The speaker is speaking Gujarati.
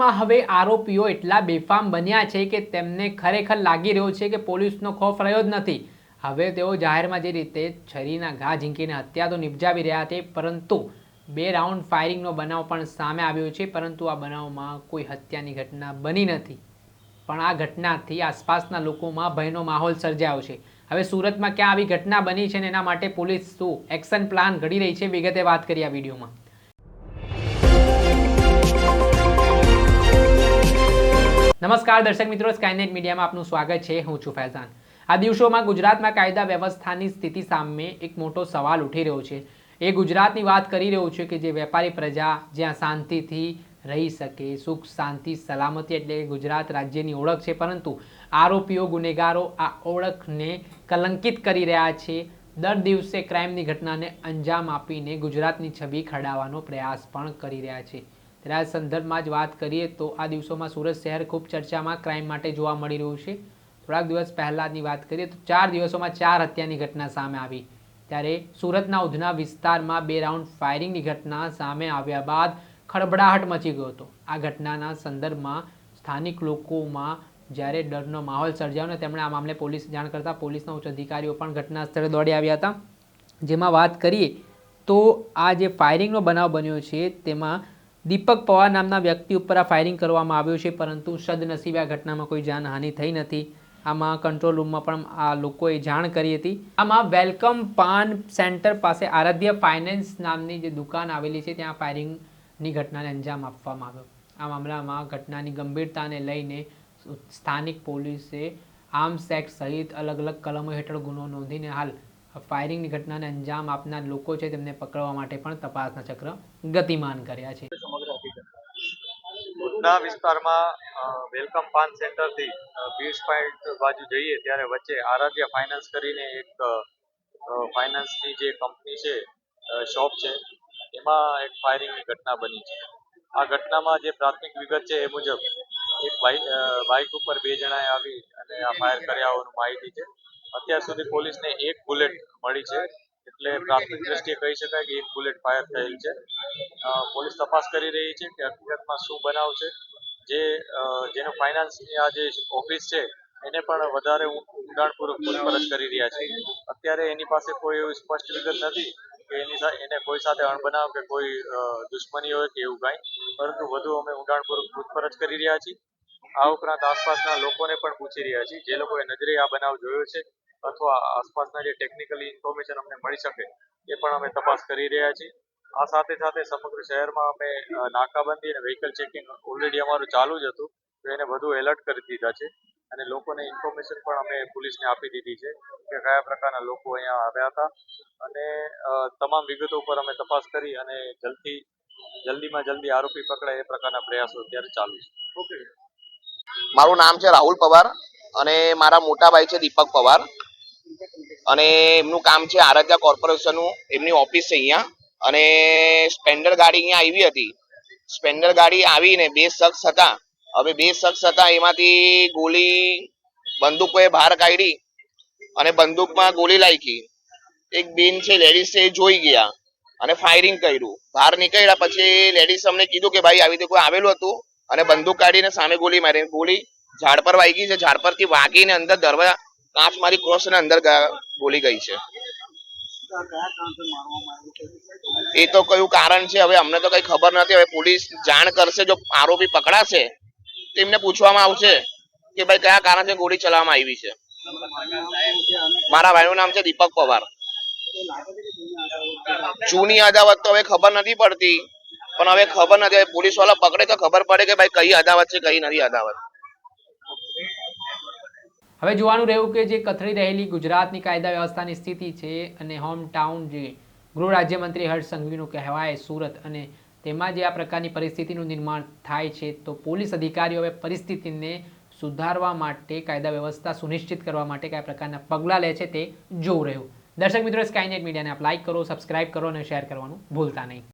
માં હવે આરોપીઓ એટલા બેફામ બન્યા છે કે તેમને ખરેખર લાગી રહ્યો છે કે પોલીસનો ખોફ રહ્યો જ નથી. હવે તેઓ જાહેરમાં જે રીતે છરીના ઘા ઝીંકીને હત્યા તો નિપજાવી રહ્યા છે, પરંતુ બે રાઉન્ડ ફાયરિંગનો બનાવ પણ સામે આવ્યો છે, પરંતુ આ બનાવમાં કોઈ હત્યાની ઘટના બની નથી. પણ આ ઘટનાથી આસપાસના લોકોમાં ભયનો માહોલ સર્જાયો છે. હવે સુરતમાં ક્યાં આવી ઘટના બની છે ને એના માટે પોલીસ શું એક્શન પ્લાન ઘડી રહી છે? વિગતે વાત કરી આ વિડીયોમાં. નમસ્કાર દર્શક મિત્રો સ્કાયનેટ મીડિયામાં આપનું સ્વાગત છે. હું છું ફૈઝાન. આ દિવસોમાં ગુજરાતમાં કાયદા વ્યવસ્થાની સ્થિતિ સામે એક મોટો સવાલ ઉઠી રહ્યો છે. એ ગુજરાતની વાત કરી રહ્યો છે કે જે વેપારી પ્રજા જ્યાં શાંતિથી રહી શકે, સુખ, શાંતિ, સલામતી એટલે ગુજરાત રાજ્યની ઓળખ છે. પરંતુ આરોપીઓ, ગુનેગારો આ ઓળખને કલંકિત કરી રહ્યા છે. દર દિવસે ક્રાઇમની ઘટનાને અંજામ આપીને ગુજરાતની છબી ખડાવવાનો પ્રયાસ પણ કરી રહ્યા છે. આ સંદર્ભમાં જ વાત કરીએ તો આ દિવસોમાં સુરત શહેર ખૂબ ચર્ચામાં ક્રાઇમ માટે જોવા મળી રહ્યું છે. થોડાક દિવસ પહેલાંની વાત કરીએ તો ચાર દિવસોમાં ચાર હત્યાની ઘટના સામે આવી. ત્યારે સુરતના ઉધના વિસ્તારમાં બે રાઉન્ડ ફાયરિંગની ઘટના સામે આવ્યા બાદ ખળબડાહટ મચી ગયો હતો. આ ઘટનાના સંદર્ભમાં સ્થાનિક લોકોમાં જ્યારે ડરનો માહોલ સર્જાયો ને તેમણે આ મામલે પોલીસ જાણ કરતાં પોલીસના ઉચ્ચ અધિકારીઓ પણ ઘટના સ્થળે દોડી આવ્યા હતા. જેમાં વાત કરીએ તો આ જે ફાયરિંગનો બનાવ બન્યો છે તેમાં દીપક પવાર નામના વ્યક્તિ ઉપર આ ફાયરિંગ કરવામાં આવ્યું છે, પરંતુ સદનસીબે આ ઘટનામાં કોઈ જાનહાનિ થઈ નથી. આમાં કંટ્રોલ રૂમમાં પણ આ લોકોએ જાણ કરી હતી. આમાં વેલકમ પાન સેન્ટર પાસે આરાધ્ય ફાઇનાન્સ નામની જે દુકાન આવેલી છે, ત્યાં ફાયરિંગની ઘટનાને અંજામ આપવામાં આવ્યો. આ મામલામાં ઘટનાની ગંભીરતાને લઈને સ્થાનિક પોલીસે આર્મ્સ એક્ટ સહિત અલગ અલગ કલમો હેઠળ ગુનો નોંધીને હાલ ફાયરિંગની ઘટનાને અંજામ આપનાર લોકો છે, તેમને પકડવા માટે પણ તપાસના ચક્ર ગતિમાન કર્યા છે. ઉધના વિસ્તારમાં વેલકમ પાન સેન્ટરથી બીચ પોઈન્ટ બાજુ જઈએ ત્યારે વચ્ચે આરાધ્ય ફાઇનાન્સ કરીને એક ફાઇનાન્સની જે કંપની છે શોપ છે, એમાં એક ફાયરિંગની ઘટના બની છે. આ ઘટનામાં જે પ્રાથમિક વિગત છે એ મુજબ, એક બાઇક બાઇક ઉપર બે જણાએ આવી અને આ ફાયર કર્યા હોવાનું માહિતી છે. અત્યાર સુધી પોલીસને એક બુલેટ મળી છે, એટલે પ્રાથમિક દ્રષ્ટિએ કહી શકાય કે એક બુલેટ ફાયર થયેલ છે. પોલીસ તપાસ કરી રહી છે કે હકીકતમાં શું બનાવ છે. જે જેનો ફાઇનાન્સની આ જે ઓફિસ છે, એને પણ વધારે ઊંડાણપૂર્વક પૂછપરછ કરી રહ્યા છે. અત્યારે એની પાસે કોઈ એવી સ્પષ્ટ વિગત નથી કે એની સાથે એને કોઈ સાથે અણબનાવ કે કોઈ દુશ્મની હોય કે એવું કાંઈ. પરંતુ વધુ અમે ઊંડાણપૂર્વક પૂછપરછ કરી રહ્યા છીએ. આ ઉપરાંત આસપાસના લોકોને પણ પૂછી રહ્યા છીએ. જે લોકોએ નજરે આ બનાવ જોયો છે અથવા આસપાસના જે ટેકનિકલી ઇન્ફોર્મેશન અમને મળી શકે, એ પણ અમે તપાસ કરી રહ્યા છીએ. આ સાથે સાથે સમગ્ર શહેરમાં અમે નાકાબંધી અને વ્હીકલ ચેકિંગ ઓલરેડી અમારું ચાલુ જ હતું. તો એને વધુ એલર્ટ કરી દીધા છે. અને લોકોને ઇન્ફોર્મેશન પણ અમે પોલીસને આપી દીધી છે કે કયા પ્રકારના લોકો અહીંયા આવ્યા હતા. અને તમામ વિગતો ઉપર અમે તપાસ કરી અને જલ્દી જલ્દીમાં જલ્દી આરોપી પકડાય એ પ્રકારના પ્રયાસો અત્યારે ચાલુ છે. ઓકે. મારું નામ છે રાહુલ પવાર અને મારા મોટા ભાઈ છે દીપક પવાર. અને એમનું કામ છે આરાધ્યા કોર્પોરેશનનું. એમની ઓફિસ છે અહીંયા. અને સ્પેન્ડર ગાડી અહીંયા આવી હતી. સ્પેન્ડર ગાડી આવીને બે શખ્સ હતા. હવે બે શખ્સ હતા, એમાંથી ગોળી બંદૂકોએ બહાર કાઢી અને બંદૂકમાં ગોળી લાગી એક બેન છે, લેડીઝ છે, એ જોઈ ગયા અને ફાયરિંગ કર્યું. બહાર નીકળ્યા પછી લેડીઝ અમને કીધું કે ભાઈ, આવી રીતે કોઈ આવેલું હતું? અને બંદૂક કાઢીને સામે ગોળી મારી ગોળી ઝાડ પર વાગી છે. ઝાડ પરથી વાગીને અંદર દરવાજા કાચ મારી ક્રોસ ને અંદર ગોળી ગઈ છે. એ તો કયું કારણ છે? હવે અમને તો કઈ ખબર નથી. હવે પોલીસ જાણ કરશે જો આરોપી પકડાશે તેમને પૂછવામાં આવશે કે ભાઈ કયા કારણથી ગોળી ચલાવવામાં આવી છે. મારા ભાઈનું નામ છે દીપક પવાર. જૂની અદાવત તો હવે ખબર નથી પડતી. પણ હવે ખબર નથી. પોલીસવાળા પકડે તો ખબર પડે કે ભાઈ કઈ અદાવત છે, કઈ નથી અદાવત. હવે જોવાનું રહ્યું કે જે કથળી રહેલી ગુજરાતની કાયદા વ્યવસ્થાની સ્થિતિ છે અને હોમ ટાઉન જે ગૃહ રાજ્યમંત્રી હર્ષ સંઘવીનું કહેવાય, સુરત અને તેમાં જે આ પ્રકારની પરિસ્થિતિનું નિર્માણ થાય છે, તો પોલીસ અધિકારીઓ હવે પરિસ્થિતિને સુધારવા માટે, કાયદા વ્યવસ્થા સુનિશ્ચિત કરવા માટે કયા પ્રકારના પગલાં લે છે તે જોવું રહ્યું. દર્શક મિત્રો સ્કાયનેટ મીડિયાને આપ લાઇક કરો સબસ્ક્રાઇબ કરો અને શેર કરવાનું ભૂલતા નહીં.